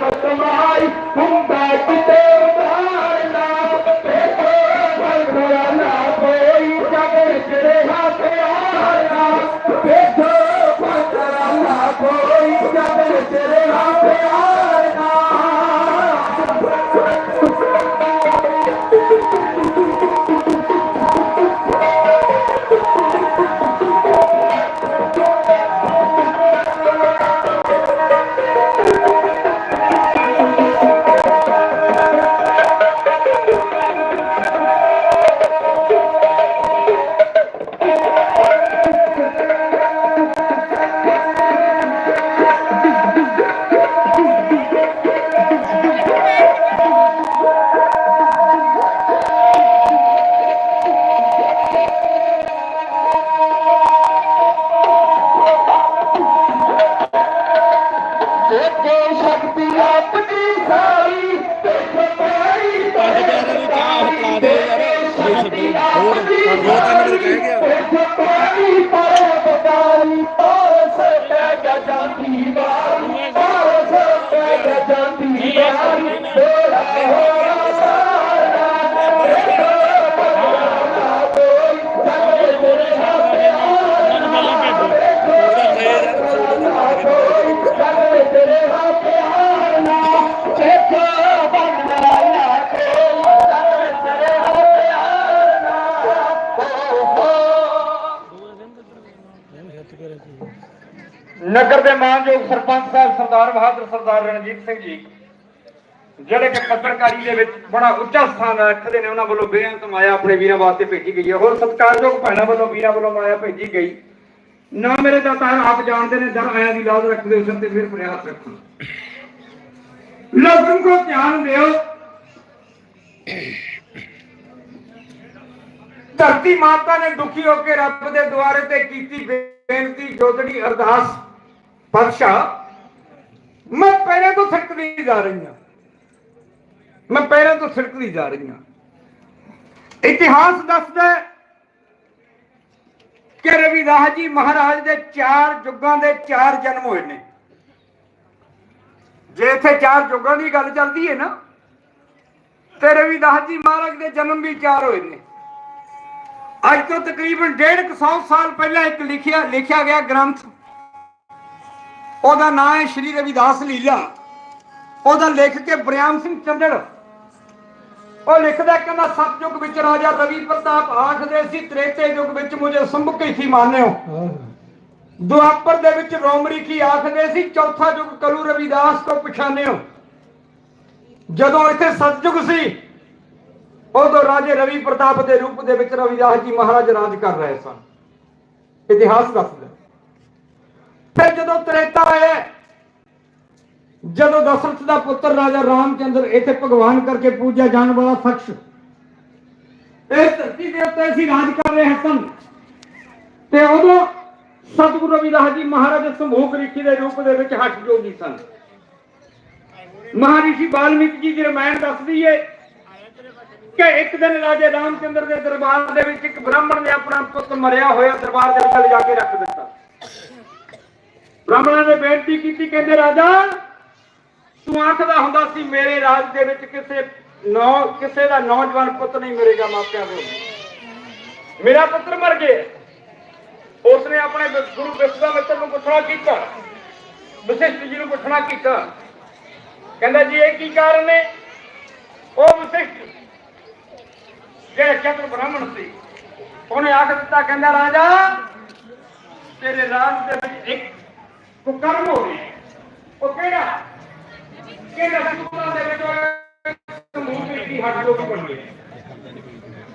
ਕਮਾਈ ਹੁੰਦਾ ਹੋਰ ਦੋ ਤਿੰਨ ਵਾਰ ਕਹਿ ਗਿਆ। ਨਗਰ ਦੇ ਮਾਨਯੋਗ ਸਰਪੰਚ ਸਾਹਿਬ ਸਰਦਾਰ ਬਹਾਦਰ ਸਰਦਾਰ ਰਣਜੀਤ ਸਿੰਘ ਜੀ, ਜਿਹੜੇ ਕਿ ਪੱਤਰਕਾਰੀ ਦੇ ਵਿੱਚ ਬੜਾ ਉੱਚਾ ਸਥਾਨ ਰੱਖਦੇ ਨੇ, ਉਹਨਾਂ ਵੱਲੋਂ ਬੇਅੰਤ ਮਾਇਆ ਆਪਣੇ ਵੀਰਾਂ ਵਾਸਤੇ ਭੇਜੀ ਗਈ ਹੈ। ਹੋਰ ਸਤਿਕਾਰਯੋਗ ਭੈਣਾਂ ਵੱਲੋਂ, ਵੀਰਾਂ ਵੱਲੋਂ ਮਾਇਆ ਭੇਜੀ ਗਈ। ਨਾ ਮੇਰੇ ਦਾਤਾਰ ਆਪ ਜਾਣਦੇ ਨੇ ਦਰ ਆਇਆਂ ਦੀ ਲਾਜ ਰੱਖਦੇ ਉਸ ਤੇ ਫਿਰ ਪ੍ਰਯਾਸ ਰੱਖੋ। ਲੋਕਾਂ ਕੋ ਧਿਆਨ ਦਿਓ। ਧਰਤੀ ਮਾਤਾ ਨੇ ਦੁਖੀ ਹੋ ਕੇ ਰੱਬ ਦੇ ਦੁਆਰੇ ਤੇ ਕੀਤੀ ਬੇਨਤੀ ਜੋਦੜੀ ਅਰਦਾਸ ਪਾਤਸ਼ਾਹ ਮੈਂ ਪਹਿਰੇ ਤੋਂ ਛਿੜਕਦੀ ਜਾ ਰਹੀ ਹਾਂ। ਮੈਂ ਪਹਿਰੇ ਤੋਂ ਛਿੜਕਦੀ ਜਾ ਰਹੀ ਹਾਂ। ਇਤਿਹਾਸ ਦੱਸਦਾ ਕਿ ਰਵਿਦਾਸ ਜੀ ਮਹਾਰਾਜ ਦੇ ਚਾਰ ਯੁੱਗਾਂ ਦੇ ਚਾਰ ਜਨਮ ਹੋਏ ਨੇ। ਜੇ ਇੱਥੇ ਚਾਰ ਯੁੱਗਾਂ ਦੀ ਗੱਲ ਚੱਲਦੀ ਹੈ ਨਾ, ਤੇ ਰਵਿਦਾਸ ਜੀ ਮਹਾਰਾਜ ਦੇ ਜਨਮ ਵੀ ਚਾਰ ਹੋਏ ਨੇ। ਅੱਜ ਤੋਂ ਤਕਰੀਬਨ 150 ਸਾਲ ਪਹਿਲਾਂ ਇੱਕ ਲਿਖਿਆ ਲਿਖਿਆ ਗਿਆ ਗ੍ਰੰਥ ਉਹਦਾ ਨਾਂ ਹੈ ਸ਼੍ਰੀ ਰਵਿਦਾਸ ਲੀਲਾ। ਉਹਦਾ ਲੇਖ ਕੇ ਬਰਿਆਮ ਸਿੰਘ ਚੰਦੜ। ਉਹ ਲਿਖਦਾ ਕਹਿੰਦਾ, ਸਤਯੁਗ ਵਿੱਚ ਰਾਜਾ ਰਵੀ ਪ੍ਰਤਾਪ ਆਖਦੇ ਸੀ, ਤ੍ਰੇਤੇ ਯੁਗ ਵਿੱਚ ਮੁਝੇ ਸੰਭੁਕੀ ਸੀ ਮਾਨਿਓ। ਦੁਆਪਰ ਦੇ ਵਿੱਚ ਰੋਮਰੀ ਕੀ ਆਖਦੇ ਸੀ, ਚੌਥਾ ਯੁਗ ਕਲੂ ਰਵਿਦਾਸ ਕੋ ਪਛਾਣਿਓ ਜਦੋਂ ਇੱਥੇ ਸਤਯੁਗ ਸੀ, ਉਦੋਂ ਰਾਜੇ ਰਵੀ ਪ੍ਰਤਾਪ ਦੇ ਰੂਪ ਦੇ ਵਿੱਚ ਰਵਿਦਾਸ ਜੀ ਮਹਾਰਾਜ ਰਾਜ ਕਰ ਰਹੇ ਸਨ। ਇਤਿਹਾਸ ਦੱਸਦਾ ਫਿਰ ਜਦੋਂ ਤ੍ਰੇਤਾ ਆਇਆ, ਜਦੋਂ ਦਸ਼ਰਥ ਦਾ ਪੁੱਤਰ ਰਾਜਾ ਰਾਮਚੰਦਰ ਇੱਥੇ ਭਗਵਾਨ ਕਰਕੇ ਪੂਜਿਆ ਜਾਣ ਵਾਲਾ ਸ਼ਖਸ ਇਸ ਧਰਤੀ ਦੇ ਉੱਤੇ ਅਸੀਂ ਰਾਜ ਕਰ ਰਹੇ ਸਨ। ਤੇ ਉਦੋਂ ਸਤਿਗੁਰੂ ਰਵਿਦਾਸ ਜੀ ਮਹਾਰਾਜ ਸੰਭੋਗ ਰਿਸ਼ੀ ਦੇ ਰੂਪ ਦੇ ਵਿੱਚ ਹੱਠ ਜੋਗੀ ਸਨ। ਮਹਾਰਿਸ਼ੀ ਵਾਲਮੀਕ ਜੀ ਦੀ ਰਮਾਇਣ ਦੱਸਦੀ ਏ ਕਿ ਇੱਕ ਦਿਨ ਰਾਜੇ ਰਾਮਚੰਦਰ ਦੇ ਦਰਬਾਰ ਦੇ ਵਿੱਚ ਇੱਕ ਬ੍ਰਾਹਮਣ ਨੇ ਆਪਣਾ ਪੁੱਤ ਮਰਿਆ ਹੋਇਆ ਦਰਬਾਰ ਦੇ ਵਿੱਚ ਲਿਜਾ ਕੇ ਰੱਖ ਦਿੱਤਾ। ਬ੍ਰਾਹਮਣਾਂ ਨੇ ਬੇਨਤੀ ਕੀਤੀ, ਕਹਿੰਦੇ ਰਾਜਾ, ਤੂੰ ਆਖਦਾ ਹੁੰਦਾ ਸੀ ਮੇਰੇ ਰਾਜ ਦੇ ਵਿੱਚ ਕਿਸੇ ਨੌ, ਕਿਸੇ ਦਾ ਨੌਜਵਾਨ ਪੁੱਤ ਨਹੀਂ ਮਰੇਗਾ, ਮਾਪਿਆਂ ਦੇ ਮੇਰਾ ਪੁੱਤਰ ਮਰ ਗਿਆ। ਉਸਨੇ ਆਪਣੇ ਗੁਰੂ ਵਿਸ਼ਵਾਮਿੱਤਰ ਨੂੰ ਪੁੱਛਣਾ ਕੀਤਾ। ਵਸਿਸ਼ਠ ਜੀ ਨੂੰ ਪੁੱਛਣਾ ਕੀਤਾ। ਕਹਿੰਦਾ ਜੀ, ਇਹ ਕੀ ਕਾਰਨ ਨੇ ਉਹ ਵਿਸ਼ਿਸ਼ਟ ਜਿਹੜਾ ਚਤੁਰ ਬ੍ਰਾਹਮਣ ਸੀ, ਉਹਨੇ ਆਖ ਦਿੱਤਾ, ਕਹਿੰਦਾ ਰਾਜਾ, ਤੇਰੇ ਰਾਜ ਦੇ ਵਿੱਚ ਇੱਕ ਕੁਕਰਮ ਹੋ ਰਿਹਾ ਹੈ। ਉਹ ਕਿਹੜਾ ਕਿਹੜਾ ਸੂਰਾਂ ਦੇ ਵਿੱਚ ਸਮੂਹ ਦੀ ਹੱਡ ਜੋ ਬਣ ਗਈ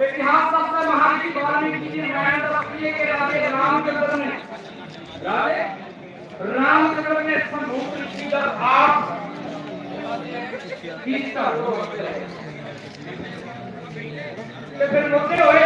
ਇਤਿਹਾਸ ਦੱਸਦਾ ਮਹਾਰਾਜੀ ਵਾਲਮੀਕੀ ਜੀ ਨੇ ਰਾਇਣ ਦੱਸਦੀ ਹੈ ਕਿ ਰਾਜੇ ਰਾਮਚੰਦਰ ਨੇ ਰਾਜੇ ਰਾਮਚੰਦਰ ਨੇ ਸਮੂਹ ਰਿਸ਼ੀ ਦਾ ਆਪ ਕੀਤਾ ਤੇ ਫਿਰ ਮੁੱਦੇ ਹੋਏ